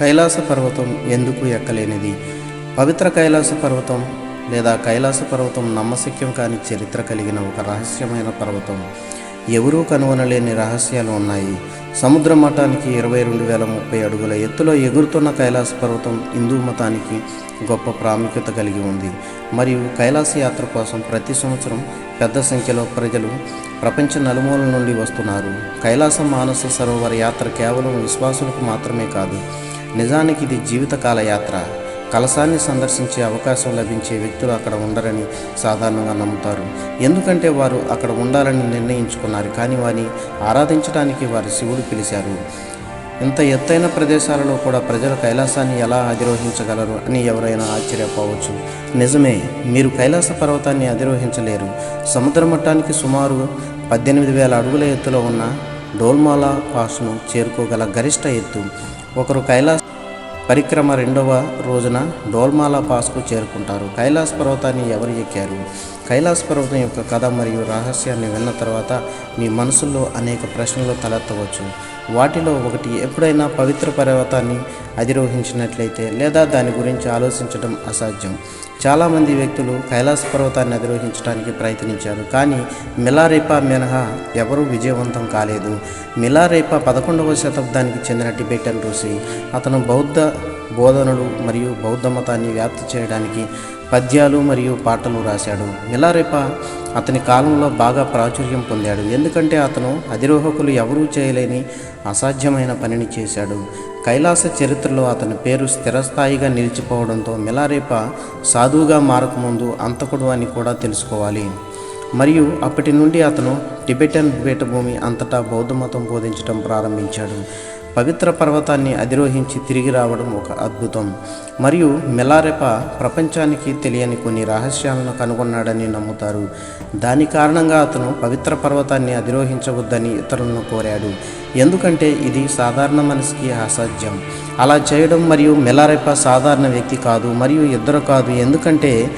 కైలాస పర్వతం ఎందుకు ఎక్కలేనిది? పవిత్ర కైలాస పర్వతం లేదా కైలాస పర్వతం నమ్మశక్యం కాని చరిత్ర కలిగిన ఒక రహస్యమైన పర్వతం. ఎవరూ కనుగొనలేని రహస్యాలు ఉన్నాయి. సముద్ర మఠానికి ఇరవై రెండు వేల ముప్పై అడుగుల ఎత్తులో ఎగురుతున్న కైలాస పర్వతం హిందూ మతానికి గొప్ప ప్రాముఖ్యత కలిగి ఉంది. మరియు కైలాస యాత్ర కోసం ప్రతి సంవత్సరం పెద్ద సంఖ్యలో ప్రజలు ప్రపంచ నలుమూలల నుండి వస్తున్నారు. కైలాస మానస సరోవర యాత్ర కేవలం విశ్వాసులకు మాత్రమే కాదు నిజానికి ఇది జీవితకాల యాత్ర కలసాన్ని సందర్శించే అవకాశం లభించే వ్యక్తులు అక్కడ ఉండరని సాధారణంగా నమ్ముతారు. ఎందుకంటే వారు అక్కడ ఉండాలని నిర్ణయించుకున్నారు. కానీ వారిని ఆరాధించడానికి వారి శివుడు పిలిచారు. ఇంత ఎత్తైన ప్రదేశాలలో కూడా ప్రజలు కైలాసాన్ని ఎలా అధిరోహించగలరు అని ఎవరైనా ఆశ్చర్యపోవచ్చు. నిజమే మీరు కైలాస పర్వతాన్ని అధిరోహించలేరు. సముద్ర మట్టానికి సుమారు పద్దెనిమిది వేల అడుగుల ఎత్తులో ఉన్న డోల్మాలా పాస్ను చేరుకోగల గరిష్ట ఎత్తు ఒకరు కైలాస్ పరిక్రమ రెండవ రోజున డోల్మాలా పాస్కు చేరుకుంటారు. కైలాస్ పర్వతాన్ని ఎవరు ఎక్కారు? కైలాస్ పర్వతం యొక్క కథ మరియు రహస్యాన్ని విన్న తర్వాత మీ మనసులో అనేక ప్రశ్నలు తలెత్తవచ్చు. వాటిలో ఒకటి ఎప్పుడైనా పవిత్ర పర్వతాన్ని అధిరోహించినట్లయితే లేదా దాని గురించి ఆలోచించడం అసాధ్యం. చాలామంది వ్యక్తులు కైలాస పర్వతాన్ని అధిరోహించడానికి ప్రయత్నించారు కానీ మిలారేపా మినహా ఎవరూ విజయవంతం కాలేదు. మిలారేపా పదకొండవ శతాబ్దానికి చెందిన టిబెటన్ ఋషి అతను బౌద్ధ బోధనలు మరియు బౌద్ధ మతాన్ని వ్యాప్తి చేయడానికి పద్యాలు మరియు పాటలు రాశాడు. మిలారేపా అతని కాలంలో బాగా ప్రాచుర్యం పొందాడు. ఎందుకంటే అతను అధిరోహకులు ఎవరూ చేయలేని అసాధ్యమైన పనిని చేశాడు. కైలాస చరిత్రలో అతని పేరు స్థిరస్థాయిగా నిలిచిపోవడంతో మిలారేప సాధువుగా మారకముందు అంతకుడు అని కూడా తెలుసుకోవాలి. మరియు అప్పటి నుండి అతను టిబెటన్ పీఠభూమి అంతటా బౌద్ధ మతం బోధించడం ప్రారంభించాడు. పవిత్ర పర్వతాన్ని అధిరోహించి తిరిగి రావడం ఒక అద్భుతం. మరియు మెలారెప ప్రపంచానికి తెలియని కొన్ని రహస్యాలను కనుగొన్నాడని నమ్ముతారు. దాని కారణంగా అతను పవిత్ర పర్వతాన్ని అధిరోహించవద్దని ఇతరులను కోరాడు. ఎందుకంటే ఇది సాధారణ మనిషికి అసాధ్యం. అలా చేయడం మరియు మెలారెప సాధారణ వ్యక్తి కాదు మరియు ఇద్దరు కాదు. ఎందుకంటే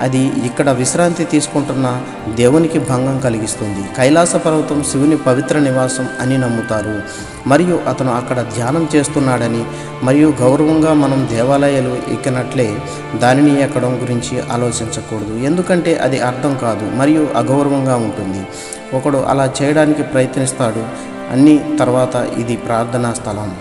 అది ఇక్కడ విశ్రాంతి తీసుకుంటున్న దేవునికి భంగం కలిగిస్తుంది. కైలాస పర్వతం శివుని పవిత్ర నివాసం అని నమ్ముతారు. మరియు అతను అక్కడ ధ్యానం చేస్తున్నాడని మరియు గౌరవంగా మనం దేవాలయాలు ఎక్కినట్లే దానిని ఎక్కడం గురించి ఆలోచించకూడదు. ఎందుకంటే అది అర్థం కాదు మరియు అగౌరవంగా ఉంటుంది. ఒకడు అలా చేయడానికి ప్రయత్నిస్తాడు అన్ని తర్వాత ఇది ప్రార్థనా స్థలం.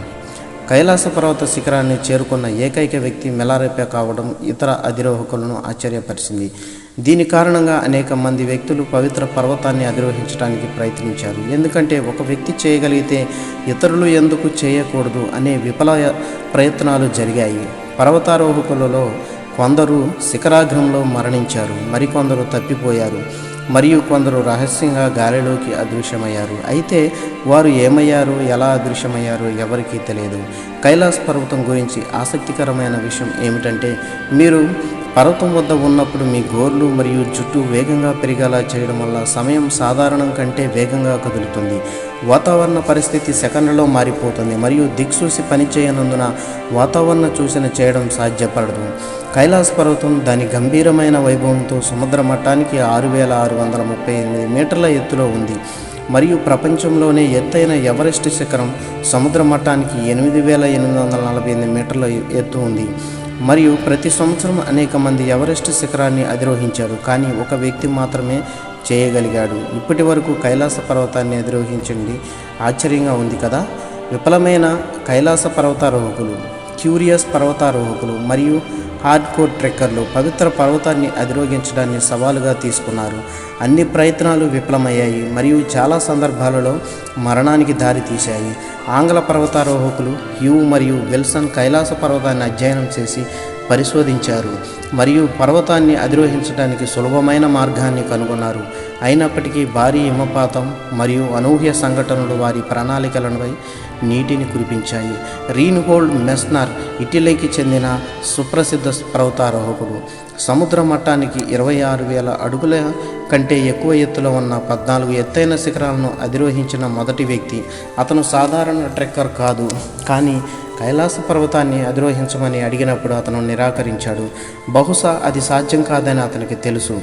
కైలాస పర్వత శిఖరాన్ని చేరుకున్న ఏకైక వ్యక్తి మెలారెప్ప కావడం ఇతర అధిరోహకులను ఆశ్చర్యపరిచింది. దీని కారణంగా అనేక మంది వ్యక్తులు పవిత్ర పర్వతాన్ని అధిరోహించడానికి ప్రయత్నించారు. ఎందుకంటే ఒక వ్యక్తి చేయగలిగితే ఇతరులు ఎందుకు చేయకూడదు అనే విఫల ప్రయత్నాలు జరిగాయి. పర్వతారోహకులలో కొందరు శిఖరాగ్రంలో మరణించారు. మరికొందరు తప్పిపోయారు. మరియు కొందరు రహస్యంగా గాలిలోకి అదృశ్యమయ్యారు. అయితే వారు ఏమయ్యారు? ఎలా అదృశ్యమయ్యారు ఎవరికీ తెలియదు. కైలాస్ పర్వతం గురించి ఆసక్తికరమైన విషయం ఏమిటంటే మీరు పర్వతం వద్ద ఉన్నప్పుడు మీ గోర్లు మరియు జుట్టు వేగంగా పెరిగేలా చేయడం వల్ల సమయం సాధారణం కంటే వేగంగా కదులుతుంది. వాతావరణ పరిస్థితి సెకండ్లలో మారిపోతుంది మరియు దిక్సూసి పనిచేయనందున వాతావరణ సూచన చేయడం సాధ్యపడదు. కైలాస పర్వతం దాని గంభీరమైన వైభవంతో సముద్ర మట్టానికి ఆరు వేల ఆరు వందల ముప్పై ఎనిమిది మీటర్ల ఎత్తులో ఉంది. మరియు ప్రపంచంలోనే ఎత్తైన ఎవరెస్ట్ శిఖరం సముద్ర మట్టానికి ఎనిమిది వేల ఎనిమిది వందల నలభై ఎనిమిది మీటర్ల ఎత్తు ఉంది. మరియు ప్రతి సంవత్సరం అనేక మంది ఎవరెస్ట్ శిఖరాన్ని అధిరోహించారు కానీ ఒక వ్యక్తి మాత్రమే చేయగలిగాడు. ఇప్పటి వరకు కైలాస పర్వతాన్ని అధిరోహించండి. ఆశ్చర్యంగా ఉంది కదా? విఫలమైన కైలాస పర్వతారోహకులు క్యూరియస్ పర్వతారోహకులు మరియు హార్డ్ కోర్ ట్రెక్కర్లు పవిత్ర పర్వతాన్ని అధిరోహించడాన్ని సవాలుగా తీసుకున్నారు. అన్ని ప్రయత్నాలు విఫలమయ్యాయి మరియు చాలా సందర్భాలలో మరణానికి దారితీశాయి. ఆంగ్ల పర్వతారోహకులు హ్యూ మరియు విల్సన్ కైలాస పర్వతాన్ని అధ్యయనం చేసి పరిశోధించారు. మరియు పర్వతాన్ని అధిరోహించడానికి సులభమైన మార్గాన్ని కనుగొన్నారు. అయినప్పటికీ భారీ హిమపాతం మరియు అనూహ్య సంఘటనలు వారి ప్రణాళికలపై నీటిని కురిపించాయి. రీన్హోల్డ్ మెస్నర్ ఇటలీకి చెందిన సుప్రసిద్ధ పర్వతారోహకుడు. సముద్ర మట్టానికి ఇరవై ఆరు వేల అడుగుల కంటే ఎక్కువ ఎత్తులో ఉన్న పద్నాలుగు ఎత్తైన శిఖరాలను అధిరోహించిన మొదటి వ్యక్తి. అతను సాధారణ ట్రెక్కర్ కాదు కానీ కైలాస పర్వతాన్ని అధిరోహించమని అడిగినప్పుడు అతను నిరాకరించాడు. బహుశా అది సాధ్యం కాదని అతనికి తెలుసు.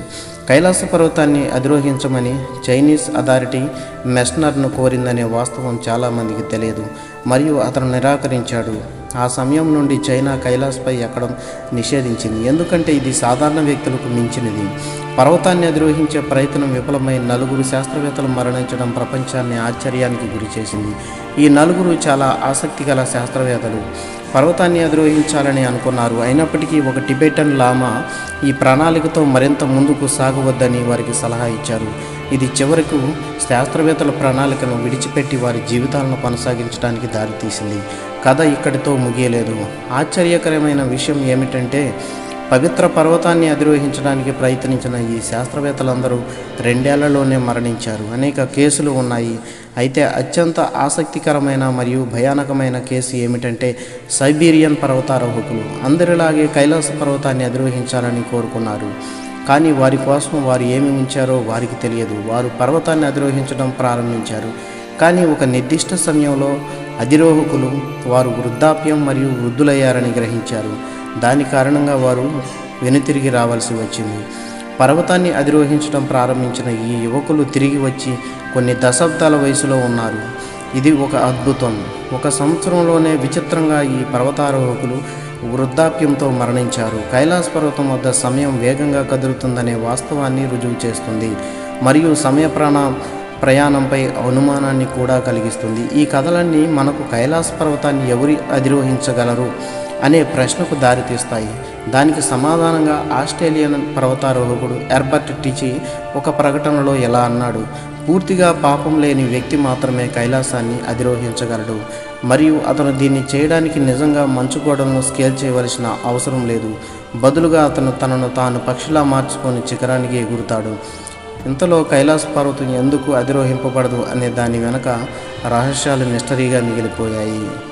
కైలాస పర్వతాన్ని అధిరోహించమని చైనీస్ అథారిటీ మెస్నర్ను కోరిందనే వాస్తవం చాలామందికి తెలియదు. మరియు అతను నిరాకరించాడు. ఆ సమయం నుండి చైనా కైలాస్పై ఎక్కడం నిషేధించింది. ఎందుకంటే ఇది సాధారణ వ్యక్తులకు మించినది. పర్వతాన్ని అధిరోహించే ప్రయత్నం విఫలమై నలుగురు శాస్త్రవేత్తలు మరణించడం ప్రపంచాన్ని ఆశ్చర్యానికి గురిచేసింది. ఈ నలుగురు చాలా ఆసక్తి గల శాస్త్రవేత్తలు. పర్వతాన్ని అధిరోహించాలని అనుకున్నారు. అయినప్పటికీ ఒక టిబెటన్ లామా ఈ ప్రణాళికతో మరింత ముందుకు సాగవద్దని వారికి సలహా ఇచ్చారు. ఇది చివరకు శాస్త్రవేత్తల ప్రణాళికను విడిచిపెట్టి వారి జీవితాలను కొనసాగించడానికి దారితీసింది. కథ ఇక్కడితో ముగియలేదు. ఆశ్చర్యకరమైన విషయం ఏమిటంటే పవిత్ర పర్వతాన్ని అధిరోహించడానికి ప్రయత్నించిన ఈ శాస్త్రవేత్తలందరూ రెండేళ్ళలోనే మరణించారు. అనేక కేసులు ఉన్నాయి. అయితే అత్యంత ఆసక్తికరమైన మరియు భయానకమైన కేసు ఏమిటంటే సైబీరియన్ పర్వతారోహకులు. అందరిలాగే కైలాస పర్వతాన్ని అధిరోహించాలని కోరుకున్నారు. కానీ వారి కోసం వారు ఏమి ఉంచారో వారికి తెలియదు. వారు పర్వతాన్ని అధిరోహించడం ప్రారంభించారు. కానీ ఒక నిర్దిష్ట సమయంలో అధిరోహకులు వారు వృద్ధాప్యం మరియు వృద్ధులయ్యారని గ్రహించారు. దాని కారణంగా వారు వెనుతిరిగి రావాల్సి వచ్చింది. పర్వతాన్ని అధిరోహించడం ప్రారంభించిన ఈ యువకులు తిరిగి వచ్చి కొన్ని దశాబ్దాల వయసులో ఉన్నారు. ఇది ఒక అద్భుతం. ఒక సంవత్సరంలోనే విచిత్రంగా ఈ పర్వతారోహకులు వృద్ధాప్యంతో మరణించారు. కైలాస పర్వతం వద్ద సమయం వేగంగా కదులుతుందనే వాస్తవాన్ని రుజువు చేస్తుంది. మరియు సమయ ప్రాణ ప్రయాణంపై అనుమానాన్ని కూడా కలిగిస్తుంది. ఈ కథలన్నీ మనకు కైలాస పర్వతాన్ని ఎవరు అధిరోహించగలరు అనే ప్రశ్నకు దారితీస్తాయి. దానికి సమాధానంగా ఆస్ట్రేలియన్ పర్వతారోహకుడు ఎర్బర్ట్ టిచి ఒక ప్రకటనలో ఎలా అన్నాడు పూర్తిగా పాపం లేని వ్యక్తి మాత్రమే కైలాసాన్ని అధిరోహించగలడు. మరియు అతను దీన్ని చేయడానికి నిజంగా మంచు గోడలను స్కేల్ చేయవలసిన అవసరం లేదు. బదులుగా అతను తనను తాను పక్షిలా మార్చుకొని శిఖరానికి ఎగురుతాడు. ఇంతలో కైలాస పర్వతం ఎందుకు అధిరోహింపబడదు అనే దాని వెనక రహస్యాలు మిస్టరీగా మిగిలిపోయాయి.